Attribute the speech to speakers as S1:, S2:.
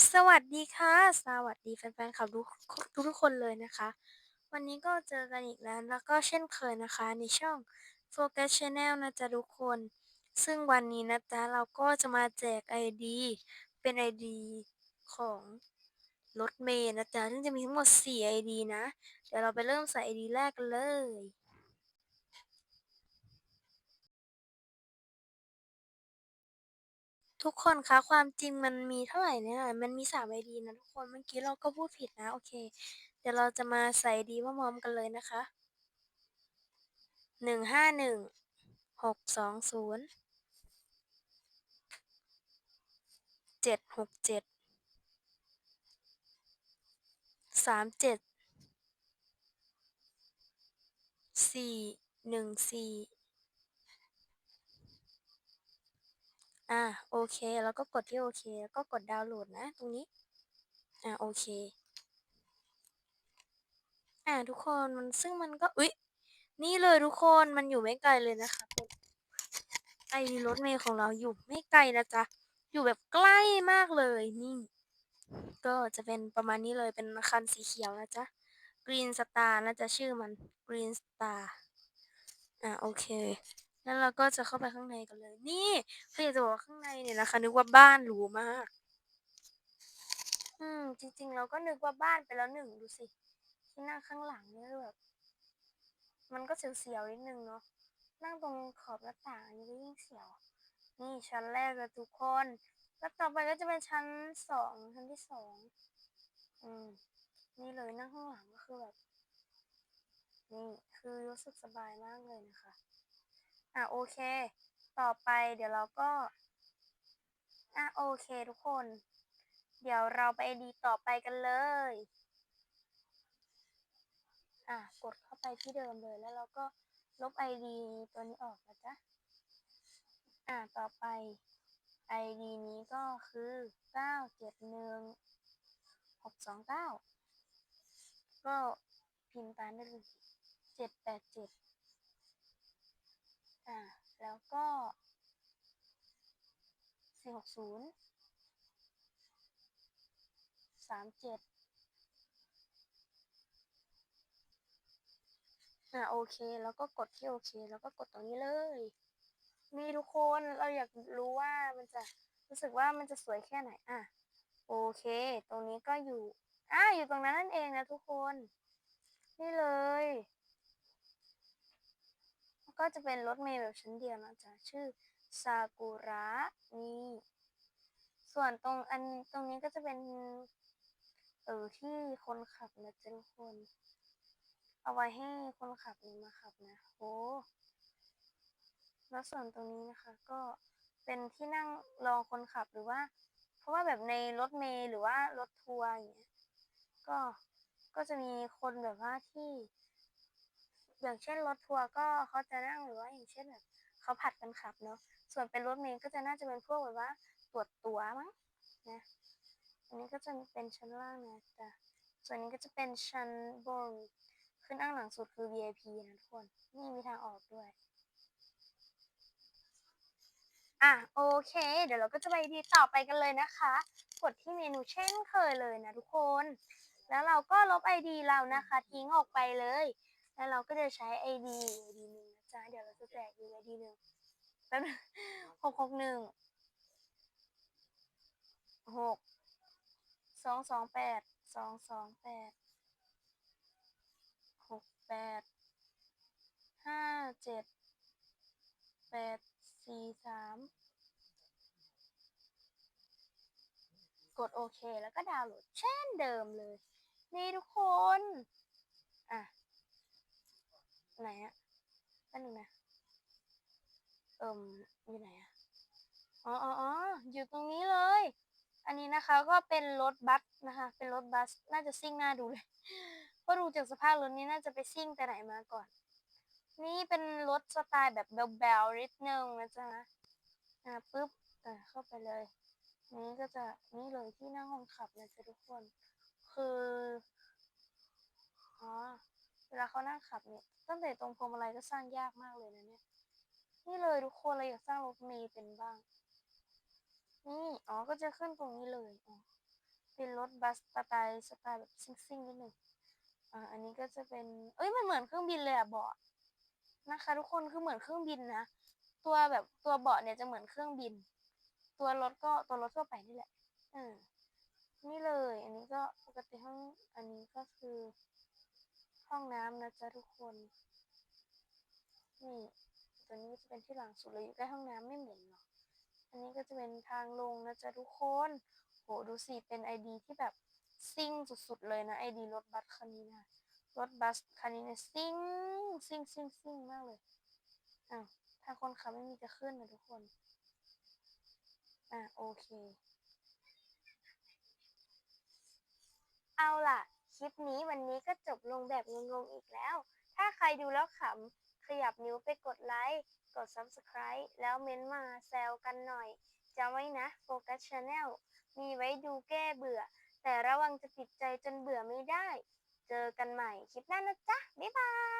S1: สวัสดีค่ะ สวัสดีแฟนๆข่าวทุกทุกๆคนเลยนะคะ วันนี้ก็เจอกันอีกแล้ว แล้วก็เช่นเคยนะคะ ในช่อง Focus Channel นะจ๊ะทุกคน ซึ่งวันนี้นะจ๊ะเราก็จะมาแจก ID เป็น ID ของรถเมย์นะจ๊ะซึ่งจะมีทั้งหมด 4 ID นะ เดี๋ยวเราไปเริ่มใส่ ID แรกกันเลย ทุกคนคะความจริงมันมีเท่าไหร่เนี่ยมันมี3 ID นะทุกคนเมื่อกี้เราก็พูดผิดนะโอเค เดี๋ยวเราจะมาใส่ ID พร้อมกันเลยนะคะ151 620 767 37 414อ่า่าโอเค แล้วก็กดที่โอเคแล้วก็กดดาวน์โหลดนะ ตรงนี้ อ่าโอเค อ่าทุกคนมันซึ่งมันก็อุ๊ยนี่เลยทุกคนมันอยู่ไม่ไกลเลยนะคะไอรถเมล์ของเราอยู่ไม่ไกลนะจ๊ะอยู่แบบใกล้มากเลยนี่ ก็จะเป็นประมาณนี้เลยเป็นคันสีเขียวนะจ๊ะ Green Star น่าจะชื่อมัน Green Star อ่าโอเค แล้วเราก็จะเข้าไปข้างในกันเลย นี่เพื่อจะบอกว่าข้างในเนี่ยนะคะ นึกว่าบ้านหรูมาก อืม จริง ๆ เราก็นึกว่าบ้านไปแล้วหนึ่งดูสิ ที่นั่งข้างหลังเนี่ยแบบมันก็เสียวๆนิดนึงเนาะนั่งตรงขอบหน้าต่างอันนี้ก็ยิ่งเสียว นี่ชั้นแรกเลยทุกคน แล้วต่อไปก็จะเป็นชั้นสองชั้นที่สองอืมนี่เลยนั่งข้างหลังก็คือแบบนี่คือรู้สึกสบายมากเลยนะคะ อะโอเค ต่อไปเดี๋ยวเราก็ อะโอเคทุกคน เดี๋ยวเราไปดีต่อไปกันเลย อะกดเข้าไปที่เดิมเลยแล้วเราก็ลบ ID ตัวนี้ออกนะจ๊ะ อะต่อไป ID นี้ก็คือ 971 629 ก็พิมพ์ตามได้เลย787 อ่า แล้วก็460 37อ่าโอเค แล้วก็กดที่โอเค แล้วก็กดตรงนี้เลย มีทุกคนเราอยากรู้ว่ามันจะรู้สึกว่ามันจะสวยแค่ไหน อะ โอเค ตรงนี้ก็อยู่ อ่าอยู่ตรงนั้นนั่นเองนะทุกคน นี่เลย ก็จะเป็นรถเมล์แบบชั้นเดียวนะจ๊ะชื่อซากุระนี่ส่วนตรงอันตรงนี้ก็จะเป็น เออที่คนขับนะจ๊ะทุกคน เอาไว้ให้คนขับนี่มาขับนะโอ้แล้วส่วนตรงนี้นะคะ ก็เป็นที่นั่งรอคนขับหรือว่า เพราะว่าแบบในรถเมล์หรือว่ารถทัวร์อย่างเงี้ยก็ก็จะมีคนแบบว่าที่ อย่างเช่นรถทัวร์ก็เขาจะนั่งหรือว่าอย่างเช่นแบบเขาผัดกันขับเนาะส่วนเป็นรถเมล์ก็จะน่าจะเป็นพวกแบบว่าตรวจตั๋วมั้งนะอันนี้ก็จะเป็นชั้นล่างนะจ๊ะส่วนนี้ก็จะเป็นชั้นบนขึ้นนั่งหลังสุดคือ VIP นะทุกคนนี่มีทางออกด้วยอะโอเค เดี๋ยวเราก็จะไปดีต่อไปกันเลยนะคะ กดที่เมนูเช่นเคยเลยนะทุกคน แล้วเราก็ลบ ID เรานะคะ ทิ้งออกไปเลย แล้วเราก็จะใช้ ID ID หนึ่งนะจ๊ะ เดี๋ยวเราจะแจก ID หนึ่งแป๊บหกหกหนึ่งหกสองสองแปดสองสองแปดหกแปดห้าเจ็ดแปดสี่สามกดโอเค แล้วก็ดาวน์โหลดเช่นเดิมเลย นี่ทุกคน อะ ไหนอะอันหนึ่งนะ เอิ่มอยู่ไหนอะอ๋ออ๋ออยู่ตรงนี้เลย อันนี้นะคะก็เป็นรถบัสนะคะ เป็นรถบัส น่าจะซิ่งหน่าดูเลยเพราะดูจากสภาพรถนี้น่าจะไปซิ่งแต่ไหนมาก่อน นี่เป็นรถสไตล์แบบแบลๆนิดนึงนะจ๊ะอะปุ๊บอะเข้าไปเลย นี้ก็จะนี่เลยที่นั่งคนขับนะจ๊ะทุกคน คือ เวลาเขานั่งขับเนี่ยตั้งแต่ตรงพวงมาลัยก็สร้างยากมากเลยนะเนี่ย นี่เลยทุกคนเราอยากสร้างรถเมล์เป็นบ้าง นี่อ๋อก็จะขึ้นตรงนี้เลยอ๋อเป็นรถบัสสไตล์สไตล์แบบซิ่งๆนิดหนึ่งอ่าอันนี้ก็จะเป็นเอ้ยมันเหมือนเครื่องบินเลยอะเบาะนะคะ ทุกคนคือเหมือนเครื่องบินนะตัวแบบตัวเบาะเนี่ยจะเหมือนเครื่องบิน ตัวรถก็ตัวรถทั่วไปนี่แหละเออนี่เลย อันนี้ก็ปกติห้องอันนี้ก็คือ ห้องน้ำนะจ๊ะทุกคน นี่ตัวนี้จะเป็นที่หลังสุดเลยอยู่ใกล้ห้องน้ำไม่เหม็นหรอกอันนี้ก็จะเป็นทางลงนะจ๊ะทุกคน โหดูสิเป็นไอดีที่แบบซิ่งสุดๆเลยนะไอดีรถบัสคันนี้นะรถบัสคันนี้เนี่ยซิ่งซิ่งซิ่งซิ่งมากเลยอ้าวถ้าคนขับไม่มีจะขึ้นนะทุกคน อะโอเค เอาล่ะ คลิปนี้วันนี้ก็จบลงแบบงงๆอีกแล้ว ถ้าใครดูแล้วขำ ขยับนิ้วไปกดไลค์ กด Subscribe แล้วเม้นต์มาแซวกันหน่อยจำไว้นะโฟกัสชาแนลมีไว้ดูแก้เบื่อ แต่ระวังจะติดใจจนเบื่อไม่ได้ เจอกันใหม่คลิปหน้านะจ๊ะ บ๊ายบาย